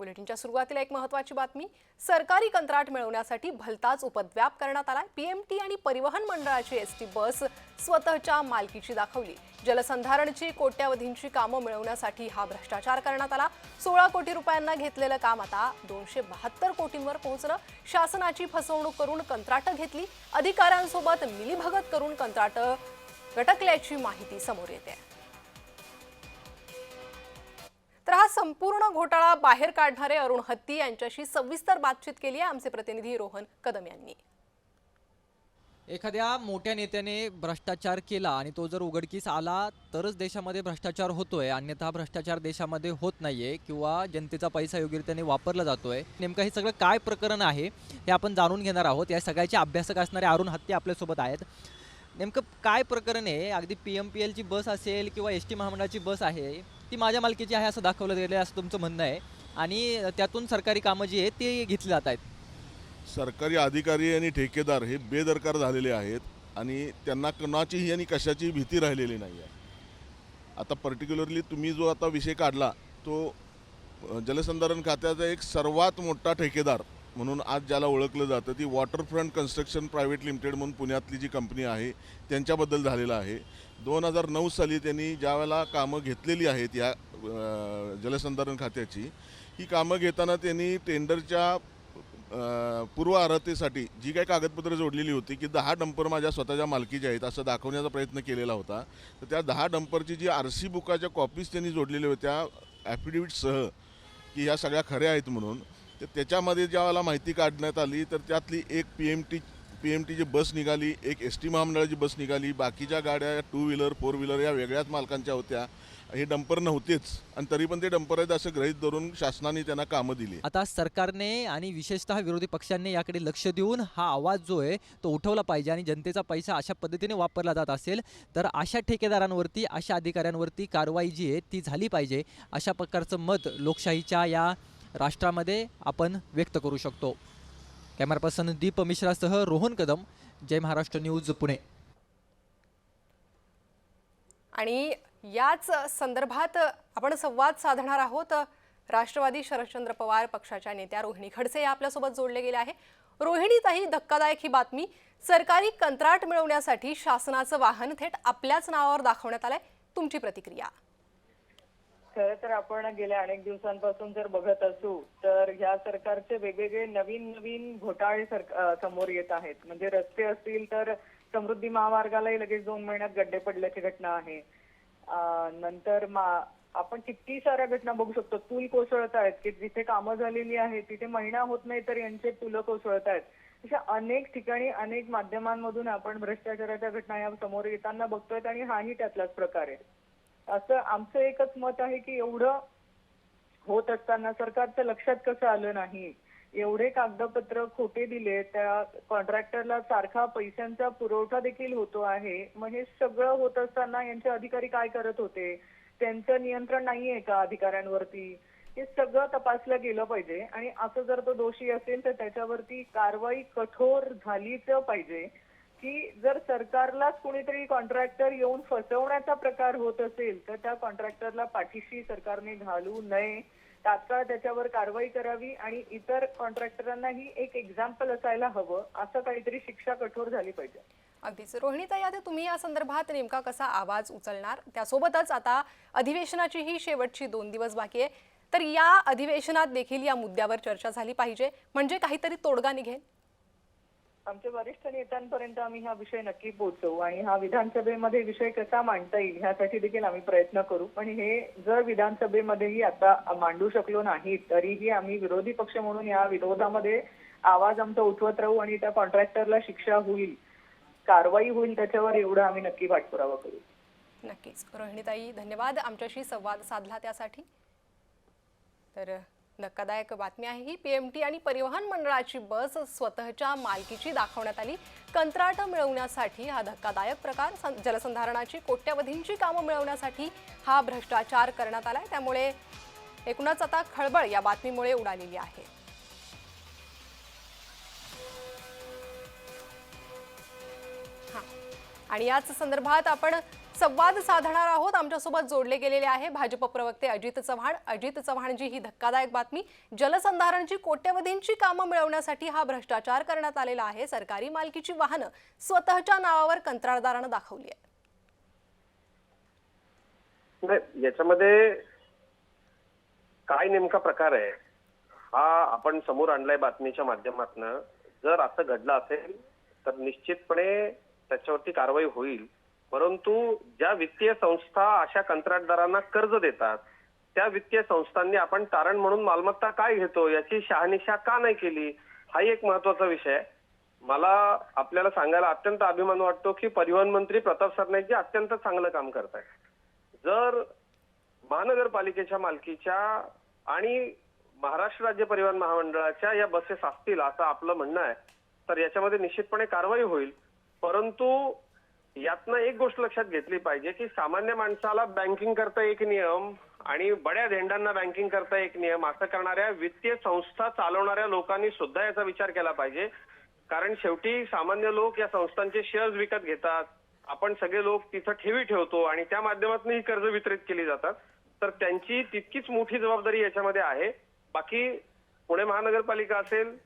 बुलेटिनच्या सुरुवातीला एक महत्वाची बातमी सरकारी कंत्राट मिळवण्यासाठी भलताच उपद्व्याप करण्यात आलाय. पीएमटी आणि परिवहन मंडळाची एस टी बस स्वतःच्या मालकीची दाखवली. जलसंधारणची कोट्यावधींची कामं मिळवण्यासाठी हा भ्रष्टाचार करण्यात आला. सोळा कोटी रुपयांना घेतलेलं काम आता दोनशे बहात्तर कोटींवर पोहोचलं. शासनाची फसवणूक करून कंत्राटं घेतली. अधिकाऱ्यांसोबत मिलीभगत करून कंत्राटं गटकल्याची माहिती समोर येते. तर हा संपूर्ण घोटाळा बाहेर काढणारे अरुण हत्ती यांच्याशी सविस्तर बातचीत केली आहे आमचे प्रतिनिधी रोहन कदम यांनी. एखाद्या मोठ्या नेत्याने भ्रष्टाचार केला आणि तो जर उघडकीस आला तरच देशामध्ये भ्रष्टाचार होतोय. अन्यथा भ्रष्टाचार देशामध्ये होत नाहीये किंवा जनतेचा पैसा योग्यरीत्याने वापरला जातोय. नेमकं हे सगळं काय प्रकरण आहे हे आपण जाणून घेणार आहोत. या सगळ्याचे अभ्यासक असणारे अरुण हत्ती आपल्यासोबत आहेत. नेमकं काय प्रकरण आहे? अगदी पी एम पी एलची बस असेल किंवा एस टी महामंडळाची बस आहे ती माझ्या मालकीची आहे असं दाखवलं गेलं आहे असं तुमचं म्हणणं आहे. आणि त्यातून सरकारी कामं जी आहेत ती घेतली जात आहेत. सरकारी अधिकारी आणि ठेकेदार हे बेदरकार झालेले आहेत आणि त्यांना कोणाचीही आणि कशाची भीती राहिलेली नाही आहे. आता पर्टिक्युलरली तुम्ही जो आता विषय काढला तो जलसंधारण खात्याचा एक सर्वात मोठा ठेकेदार म्हणून आज ज्याला ओळखलं जातं ती वॉटरफ्रंट कन्स्ट्रक्शन प्रायव्हेट लिमिटेड म्हणून पुण्यातली जी कंपनी आहे त्यांच्याबद्दल झालेलं आहे. दोन हजार नऊ साली त्यांनी ज्यावेळेला कामं घेतलेली आहेत या जलसंधारण खात्याची ही कामं घेताना त्यांनी टेंडरच्या पूर्व अर्हतेसाठी जी काही कागदपत्रं जोडलेली होती की दहा डंपर माझ्या स्वतःच्या मालकीचे आहेत असं दाखवण्याचा प्रयत्न केलेला होता. तर त्या दहा डंपरची जी आर सी बुकाच्या कॉपीज त्यांनी जोडलेल्या होत्या ॲफिडेविटसह की ह्या सगळ्या खऱ्या आहेत म्हणून. तर त्याच्यामध्ये ज्यावेळेला माहिती काढण्यात आली तर त्यातली एक P M T P M टीची बस निघाली एक एस टी महामंडळाची बस निघाली बाकीच्या गाड्या टू व्हीलर फोर व्हीलर या वेगळ्याच मालकांच्या होत्या. हे डंपर नव्हतेच आणि तरी पण ते डंपर आहेत असं गृहीत धरून शासनाने त्यांना कामं दिली. आता सरकारने आणि विशेषतः विरोधी पक्षांनी याकडे लक्ष देऊन हा आवाज जो आहे तो उठवला पाहिजे आणि जनतेचा पैसा अशा पद्धतीने वापरला जात असेल तर अशा ठेकेदारांवरती अशा अधिकाऱ्यांवरती कारवाई जी आहे ती झाली पाहिजे. अशा प्रकारचं मत लोकशाहीच्या या राष्ट्रामध्ये आपण व्यक्त करू शकतो. कॅमेरा पर्सन दीप मिश्रासह रोहन कदम जय महाराष्ट्र न्यूज पुणे. आणि याच संदर्भात आपण संवाद साधणार आहोत. राष्ट्रवादी शरदचंद्र पवार पक्षाच्या नेत्या रोहिणी खडसे या आपल्यासोबत जोडले गेले आहे. रोहिणीताही धक्कादायक ही बातमी. सरकारी कंत्राट मिळवण्यासाठी शासनाचं वाहन थेट आपल्याच नावावर दाखवण्यात आलंय. तुमची प्रतिक्रिया. खरं तर आपण गेल्या अनेक दिवसांपासून जर बघत असू तर ह्या सरकारचे वेगवेगळे नवीन नवीन घोटाळे समोर येत आहेत. म्हणजे रस्ते असतील तर समृद्धी महामार्गालाही लगेच दोन महिन्यात गड्डे पडल्याची घटना आहे. नंतर मा- आपण किती साऱ्या घटना बघू शकतो. पूल कोसळत आहेत की जिथे कामं झालेली आहेत तिथे महिना होत नाही तर यांचे पुलं कोसळत आहेत. अशा अनेक ठिकाणी अनेक माध्यमांमधून आपण भ्रष्टाचाराच्या घटना या समोर येताना बघतोय आणि हाही त्यातलाच प्रकार आहे. असं आमचं एकच मत आहे की एवढं होत असताना सरकारच्या लक्षात कसं आलं नाही? एवढे कागदपत्र खोटे दिले त्या कॉन्ट्रॅक्टरला सारखा पैशांचा पुरवठा देखील होतो आहे. मग हे सगळं होत असताना यांचे अधिकारी काय करत होते? त्यांचं नियंत्रण नाहीये का अधिकाऱ्यांवरती? हे सगळं तपासलं गेलं पाहिजे. आणि असं जर तो दोषी असेल तर त्याच्यावरती कारवाई कठोर झालीच पाहिजे. की जर सरकारलाच कोणीतरी कॉन्ट्रॅक्टर येऊन फसवण्याचा प्रकार होत असेल तर त्या कॉन्ट्रॅक्टरला पाठीशी सरकारने घालू नये. तात्काळ त्याच्यावर कारवाई करावी आणि इतर कॉन्ट्रॅक्टरांनाही एक एक्झाम्पल असायला हवं असं काहीतरी शिक्षा कठोर झाली पाहिजे. अगदीच. रोहिणीताई आता तुम्ही या संदर्भात नेमका कसा आवाज उचलणार? त्यासोबतच आता अधिवेशनाची ही शेवटची दोन दिवस बाकी आहे. तर या अधिवेशनात देखील या मुद्द्यावर चर्चा झाली पाहिजे. म्हणजे काहीतरी तोडगा निघेल? आमच्या वरिष्ठ नेत्यांपर्यंत आम्ही हा विषय नक्की पोहोचवू आणि हा विधानसभेमध्ये विषय कसा मांडता येईल ह्यासाठी देखील आम्ही प्रयत्न करू. पण हे जर विधानसभेमध्येही आता मांडू शकलो नाही तरीही आम्ही विरोधी पक्ष म्हणून या विरोधामध्ये आवाज आमचा उठवत राहू आणि त्या कॉन्ट्रॅक्टरला शिक्षा होईल कारवाई होईल त्याच्यावर एवढं आम्ही नक्की पाठपुरावा करू. नक्कीच. रोहिणीताई धन्यवाद आमच्याशी संवाद साधला त्यासाठी. तर धक्कादायक बातमी आहे ही. पीएमटी आणि परिवहन मंडळाची बस स्वतःच्या मालकीची दाखवण्यात आली. कंत्राट मिळवण्यासाठी हा धक्कादायक प्रकार. जलसंधारणाची कोट्यवधींची कामं मिळवण्यासाठी हा भ्रष्टाचार करण्यात आलाय. त्यामुळे एकूणच आता खळबळ या बातमीमुळे उडालेली आहे. हां. आणि याच संदर्भात आपण संवाद साधणार आहोत. आमच्यासोबत जोडले गेलेले आहे भाजप प्रवक्ते अजित चव्हाण. अजित चव्हाणजी ही धक्कादायक बातमी. जलसंधारणची कोट्यवधींची कामं मिळवण्यासाठी हा भ्रष्टाचार करण्यात आलेला आहे. सरकारी मालकीची वाहनं स्वतःच्या नावावर कंत्राटदारानं दाखवली आहे नाही याच्यामध्ये काय नेमका प्रकार आहे हा आपण समोर आणलाय बातमीच्या माध्यमातून. जर असं घडलं असेल तर निश्चितपणे त्याच्यावरती कारवाई होईल. परंतु ज्या वित्तीय संस्था अशा कंत्राटदारांना कर्ज देतात त्या वित्तीय संस्थांनी आपण तारण म्हणून मालमत्ता काय घेतो याची शहानिशा का नाही केली हाही एक महत्त्वाचा विषय आहे. मला आपल्याला सांगायला अत्यंत अभिमान वाटतो की परिवहन मंत्री प्रताप सरनाईकजी अत्यंत चांगलं काम करतायत. जर महानगरपालिकेच्या मालकीच्या आणि महाराष्ट्र राज्य परिवहन महामंडळाच्या या बसेस असतील असं आपलं म्हणणं आहे तर याच्यामध्ये निश्चितपणे कारवाई होईल. परंतु यातनं एक गोष्ट लक्षात घेतली पाहिजे की सामान्य माणसाला बँकिंग करता एक नियम आणि बड्या धेंडांना बँकिंग करता एक नियम असं करणाऱ्या वित्तीय संस्था चालवणाऱ्या लोकांनी सुद्धा याचा विचार केला पाहिजे. कारण शेवटी सामान्य लोक या संस्थांचे शेअर्स विकत घेतात. आपण सगळे लोक तिथं ठेवी ठेवतो आणि त्या माध्यमातून ही कर्ज वितरित केली जातात. तर त्यांची तितकीच मोठी जबाबदारी याच्यामध्ये आहे. बाकी पुणे महानगरपालिका असेल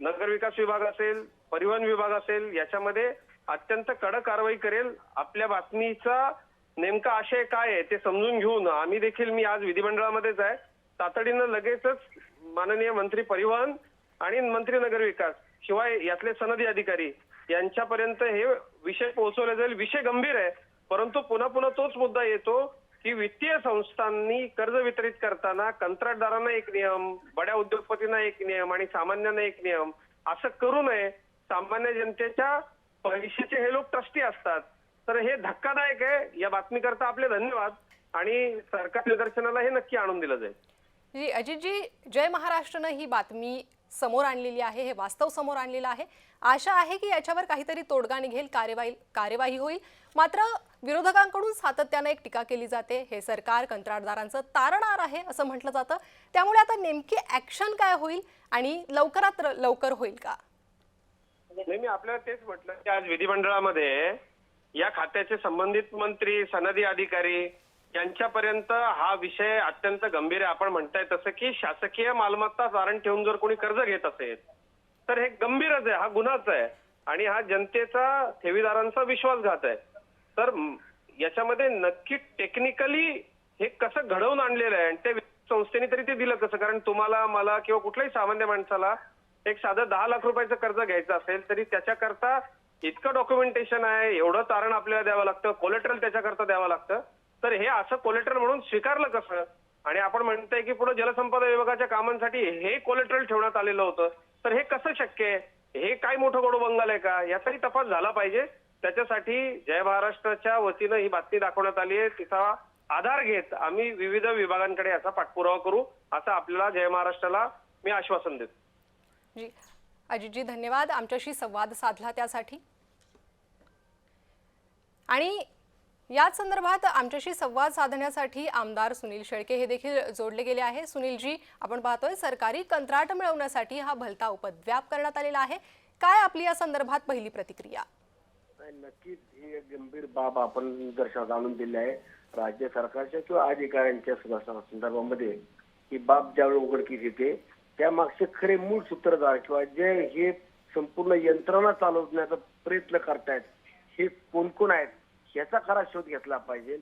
नगर विकास विभाग असेल परिवहन विभाग असेल याच्यामध्ये अत्यंत कडक कारवाई करेल. आपल्या बातमीचा नेमका आशय काय आहे ते समजून घेऊन आम्ही देखील मी आज विधिमंडळामध्येच आहे. तातडीनं लगेचच माननीय मंत्री परिवहन आणि मंत्री नगर विकास शिवाय यातले सनदी अधिकारी यांच्यापर्यंत हे विषय पोहोचवले जाईल. विषय गंभीर आहे. परंतु पुन्हा पुन्हा तोच मुद्दा येतो की वित्तीय संस्थांनी कर्ज वितरित करताना कंत्राटदारांना एक नियम बड्या उद्योगपतींना एक नियम आणि सामान्यांना एक नियम असं करू नये. सामान्य जनतेच्या पैशाचे हे लोक ट्रस्टी असतात. तर हे धक्कादायक आहे. या बातमीकरता आपले धन्यवाद. आणि सरकार निदर्शनाला हे नक्की आणून दिलं जाईल. जी अजितजी जय महाराष्ट्रनं ही बातमी समोर आणलेली आहे. हे वास्तव समोर आणलेलं आहे. आशा आहे की याच्यावर काहीतरी तोडगा निघेल कार्यवाही कार्यवाही होईल. मात्र विरोधकांकडून सातत्यानं एक टीका केली जाते. हे सरकार कंत्राटदारांचं तारणार आहे असं म्हटलं जातं. त्यामुळे आता नेमकी ऍक्शन काय होईल आणि लवकरात लवकर होईल का? म्हणजे नाही मी आपल्याला तेच म्हटलं की आज विधिमंडळामध्ये या खात्याचे संबंधित मंत्री सनदी अधिकारी यांच्यापर्यंत हा विषय अत्यंत गंभीर आहे. आपण म्हणताय तसं की शासकीय मालमत्ता तारण ठेवून जर कोणी कर्ज घेत असेल तर हे गंभीरच आहे हा गुन्हाच आहे आणि हा जनतेचा ठेवीदारांचा विश्वासघात आहे. तर याच्यामध्ये नक्की टेक्निकली हे कसं घडवून आणलेलं आहे? आणि ते संस्थेने तरी ते दिलं कसं? कारण तुम्हाला मला किंवा कुठल्याही सामान्य माणसाला एक साधं दहा लाख रुपयाचं कर्ज घ्यायचं असेल तरी त्याच्याकरता इतकं डॉक्युमेंटेशन आहे एवढं तारण आपल्याला द्यावं लागतं कोलेट्रल त्याच्याकरता द्यावं लागतं. तर हे असं कोलेट्रल म्हणून स्वीकारलं कसं? आणि आपण म्हणतोय की पुढे जलसंपदा विभागाच्या कामांसाठी हे कोलेट्रल ठेवण्यात आलेलं होतं. तर हे कसं शक्य आहे? हे काय मोठं गोडो बंगाल आहे का? याचाही तपास झाला पाहिजे. त्याच्यासाठी जय महाराष्ट्राच्या वतीनं ही बातमी दाखवण्यात आली आहे. तिचा आधार घेत आम्ही विविध विभागांकडे याचा पाठपुरावा करू असं आपल्याला जय महाराष्ट्राला मी आश्वासन देतो. जी अजितजी धन्यवाद आमच्याशी संवाद साधला त्यासाठी. आणि याच संदर्भात आमच्याशी संवाद साधण्यासाठी आमदार सुनील शेळके हे देखील जोडले गेले आहे. सुनीलजी आपण पाहतोय सरकारी कंत्राट मिळवण्यासाठी हा भलता उपद्व्याप करण्यात आलेला आहे. काय आपली या संदर्भात पहिली प्रतिक्रिया? नक्कीच ही एक गंभीर बाब आपण दर्शन जाणून दिली आहे. राज्य सरकारच्या किंवा अधिकाऱ्यांच्या संदर्भामध्ये ही बाब ज्यावेळी उघडकीस येते त्या मागचे खरे मूळ सूत्रधार किंवा जे हे संपूर्ण यंत्रणा चालवण्याचा प्रयत्न करतायत हे कोण कोण आहेत ह्याचा खरा शोध घेतला पाहिजे.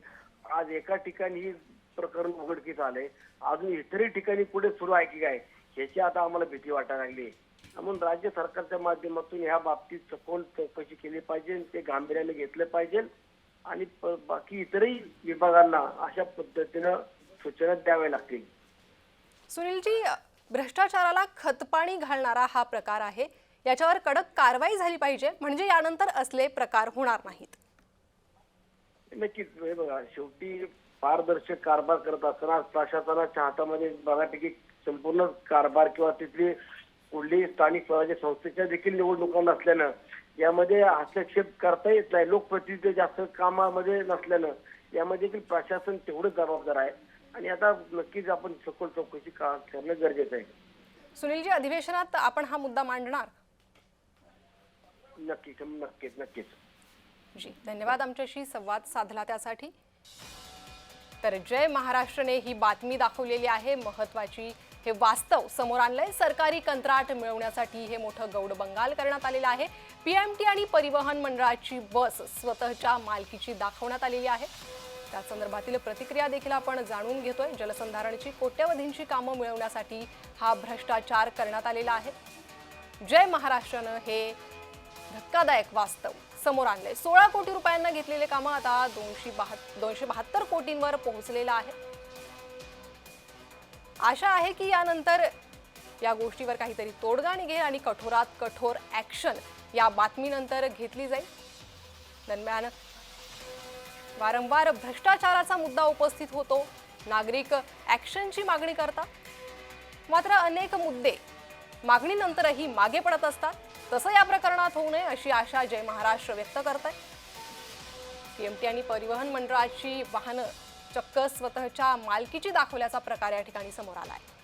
आज एका ठिकाणी ही प्रकरण उघडकीस आले अजून इतरही ठिकाणी पुढे सुरू आहे की काय ह्याची आता आम्हाला भीती वाटायला लागली. म्हणून राज्य सरकारच्या माध्यमातून ह्या बाबतीत सखोल चौकशी केली पाहिजे ते गांभीर्याने घेतलं पाहिजे आणि बाकी इतरही विभागांना अशा पद्धतीनं सूचना द्याव्या लागतील. सुनीलजी भ्रष्टाचाराला खतपाणी घालणारा हा प्रकार आहे. याच्यावर कडक कारवाई झाली पाहिजे. म्हणजे यानंतर असले प्रकार होणार नाहीत. नक्कीच. हे बघा शेवटी पारदर्शक कारभार करत असताना प्रशासनाच्या हातामध्ये बऱ्यापैकी संपूर्ण कारभार किंवा तिथली कुठली स्थानिक स्वराज्य संस्थेच्या देखील निवडणुका नसल्यानं यामध्ये हस्तक्षेप करता येत नाही. लोकप्रतिनिधी जास्त कामामध्ये नसल्यानं यामध्ये देखील प्रशासन तेवढं जबाबदार आहे. आणि आता नक्कीच आपण सखोल चौकशी का- करणं गरजेचं आहे. सुनीलजी अधिवेशनात आपण हा मुद्दा मांडणार? नक्कीच नक्कीच नक्कीच. जी धन्यवाद आमच्याशी संवाद साधला त्यासाठी. तर जय महाराष्ट्रने ही बातमी दाखवलेली आहे. महत्वाची हे वास्तव समोर आणलंय. सरकारी कंत्राट मिळवण्यासाठी हे मोठं गौड बंगाल करण्यात आलेलं आहे. पीएमटी आणि परिवहन मंडळाची बस स्वतःच्या मालकीची दाखवण्यात आलेली आहे. त्या संदर्भातील प्रतिक्रिया देखील आपण जाणून घेतोय. जलसंधारणची कोट्यवधींची कामं मिळवण्यासाठी हा भ्रष्टाचार करण्यात आलेला आहे. जय महाराष्ट्रानं हे धक्कादायक वास्तव समोर आणले सोळा कोटी रुपयांना घेतलेले कामं आता दोनशे बहात दोनशे बहात्तर कोटींवर पोहोचलेलं आहे. आशा आहे की यानंतर या गोष्टीवर काहीतरी तोडगा निघेल आणि कठोरात कठोर ॲक्शन या बातमीनंतर घेतली जाईल. दरम्यान वारंवार भ्रष्टाचाराचा मुद्दा उपस्थित होतो. नागरिक ॲक्शनची मागणी करतात. मात्र अनेक मुद्दे मागणीनंतरही मागे पडत असतात. तसं या प्रकरणात होऊ नये अशी आशा जय महाराष्ट्र व्यक्त करत आहे पीएमटी आणि परिवहन मंडळाची वाहनं चक्क स्वतःच्या मालकीची दाखवल्याचा प्रकार या ठिकाणी समोर आला आहे